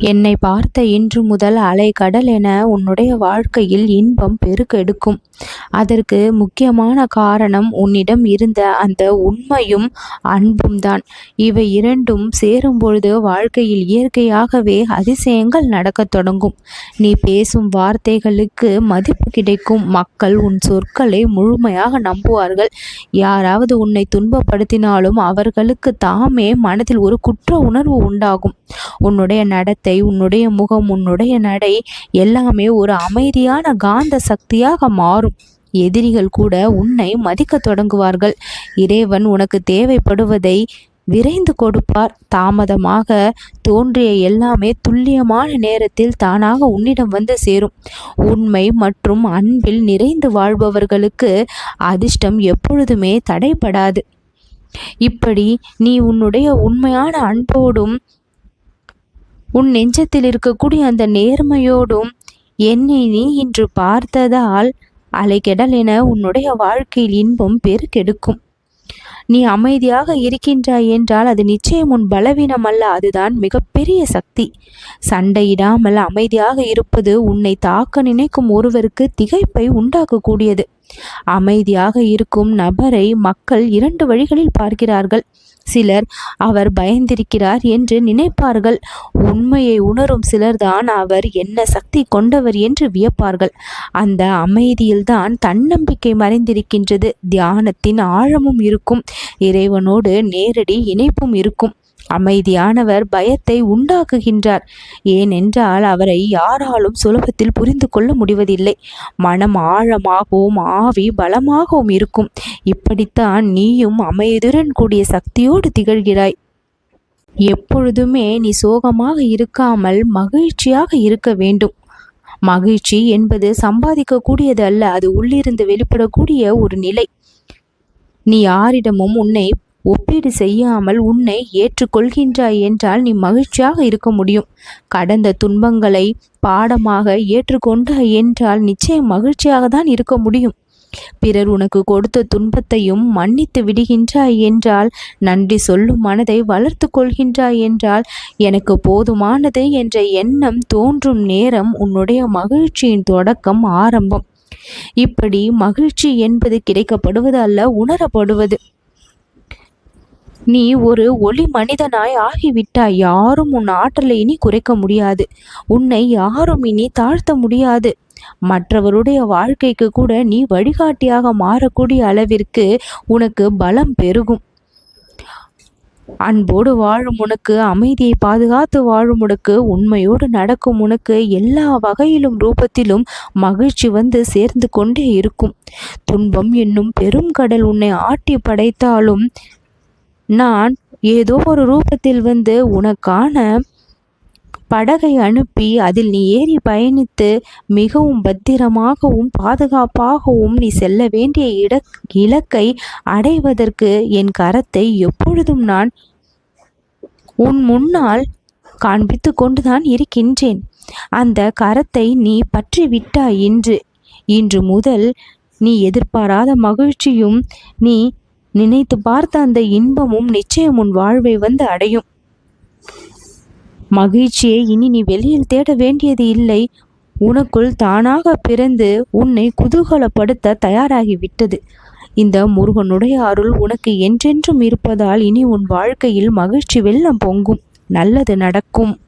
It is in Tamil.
என்னை பார்த்த இன்று முதல் அலை கடல் என உன்னுடைய வாழ்க்கையில் இன்பம் பெருக்கெடுக்கும். அதற்கு முக்கியமான காரணம் உன்னிடம் இருந்த அந்த உண்மையும் அன்பும் தான் இவை இரண்டும் சேரும் பொழுது வாழ்க்கையில் இயற்கையாகவே அதிசயங்கள் நடக்கத் தொடங்கும். நீ பேசும் வார்த்தைகளுக்கு மதிப்பு கிடைக்கும். மக்கள் உன் சொற்களை முழுமையாக நம்புவார்கள். யாராவது உன்னை துன்பப்படுத்தினாலும் அவர்களுக்கு தாமே மனதில் ஒரு குற்ற உணர்வு உண்டாகும். உன்னுடைய நடத்தை உன்னுடைய முகம் உன்னுடைய நடை எல்லாமே ஒரு அமைதியான காந்த சக்தியாக மாறும். எதிரிகள் கூட உன்னை மதிக்க தொடங்குவார்கள். இறைவன் உனக்கு தேவைப்படுவதை விரைந்து கொடுப்பார். தாமதமாக தோன்றிய எல்லாமே துல்லியமான நேரத்தில் தானாக உன்னிடம் வந்து சேரும். உண்மை மற்றும் அன்பில் நிறைந்து வாழ்பவர்களுக்கு அதிர்ஷ்டம் எப்பொழுதுமே தடைபடாது. இப்படி நீ உன்னுடைய உண்மையான அன்போடும் உன் நெஞ்சத்தில் இருக்கக்கூடிய அந்த நேர்மையோடும் என்னை நீ இன்று பார்த்ததால் அலைகெடல் என உன்னுடைய வாழ்க்கையில் இன்பம் பெருக்கெடுக்கும். நீ அமைதியாக இருக்கின்றாய் என்றால் அது நிச்சயம் உன் பலவீனம் அல்ல அதுதான் மிகப்பெரிய சக்தி. சண்டையிடாமல் அமைதியாக இருப்பது உன்னை தாக்க நினைக்கும் ஒருவருக்கு திகைப்பை உண்டாக்கக்கூடியது. அமைதியாக இருக்கும் நபரை மக்கள் இரண்டு வழிகளில் பார்க்கிறார்கள். சிலர் அவர் பயந்திருக்கிறார் என்று நினைப்பார்கள். உண்மையை உணரும் சிலர்தான் அவர் என்ன சக்தி கொண்டவர் என்று வியப்பார்கள். அந்த அமைதியில்தான் தன்னம்பிக்கை மறைந்திருக்கின்றது. தியானத்தின் ஆழமும் இருக்கும். இறைவனோடு நேரடி இணைப்பும் இருக்கும். அமைதியானவர் பயத்தை உண்டாக்குகின்றார். ஏனென்றால் அவரை யாராலும் சுலபத்தில் புரிந்து கொள்ள முடிவதில்லை. மனம் ஆழமாகவும் ஆவி பலமாகவும் இருக்கும். இப்படித்தான் நீயும் அமைதியுடன் கூடிய சக்தியோடு திகழ்கிறாய். எப்பொழுதுமே நீ சோகமாக இருக்காமல் மகிழ்ச்சியாக இருக்க வேண்டும். மகிழ்ச்சி என்பது சம்பாதிக்கக்கூடியது அல்ல அது உள்ளிருந்து வெளிப்படக்கூடிய ஒரு நிலை. நீ யாரிடமும் உன்னை ஒப்பீடு செய்யாமல் உன்னை ஏற்றுக்கொள்கின்றாய் என்றால் நீ மகிழ்ச்சியாக இருக்க முடியும். கடந்த துன்பங்களை பாடமாக ஏற்றுக்கொண்டாய் என்றால் நிச்சயம் மகிழ்ச்சியாக தான் இருக்க முடியும். பிறர் உனக்கு கொடுத்த துன்பத்தையும் மன்னித்து விடுகின்றாய் என்றால் நன்றி சொல்லும் மனதை வளர்த்து கொள்கின்றாய் என்றால் எனக்கு போதுமானது என்ற எண்ணம் தோன்றும் நேரம் உன்னுடைய மகிழ்ச்சியின் தொடக்கம் ஆரம்பம். இப்படி மகிழ்ச்சி என்பது கிடைக்கப்படுவது அல்ல உணரப்படுவது. நீ ஒரு ஒளி மனிதனாய் ஆகிவிட்டாய். யாரும் உன் ஆற்றலை இனி குறைக்க முடியாது. உன்னை யாரும் இனி தாழ்த்த முடியாது. மற்றவருடைய வாழ்க்கைக்கு கூட நீ வழிகாட்டியாக மாறக்கூடிய அளவிற்கு உனக்கு பலம் பெருகும். அன்போடு வாழும் உனக்கு அமைதியை பாதுகாத்து வாழும் உனக்கு உண்மையோடு நடக்கும் உனக்கு எல்லா வகையிலும் ரூபத்திலும் மகிழ்ச்சி வந்து சேர்ந்து கொண்டே இருக்கும். துன்பம் என்னும் பெரும் கடல் உன்னை ஆட்டி படைத்தாலும் நான் ஏதோ ஒரு ரூபத்தில் வந்து உனக்கான படகை அனுப்பி அதில் நீ ஏறி பயணித்து மிகவும் பத்திரமாகவும் பாதுகாப்பாகவும் நீ செல்ல வேண்டிய இட இலக்கை அடைவதற்கு என் கரத்தை எப்பொழுதும் நான் உன் முன்னால் காண்பித்து கொண்டுதான் இருக்கின்றேன். அந்த கரத்தை நீ பற்றி விட்டாய் இன்று. இன்று முதல் நீ எதிர்பாராத மகிழ்ச்சியும் நீ நினைத்து பார்த்த அந்த இன்பமும் நிச்சயம் உன் வாழ்வை வந்து அடையும். மகிழ்ச்சியை இனி நீ வெளியில் தேட வேண்டியது இல்லை. உனக்குள் தானாக பிறந்து உன்னை குதூகலப்படுத்த தயாராகிவிட்டது இந்த முருகனுடைய அருள் உனக்கு என்றென்றும் இருப்பதால் இனி உன் வாழ்க்கையில் மகிழ்ச்சி வெள்ளம் பொங்கும். நல்லது நடக்கும்.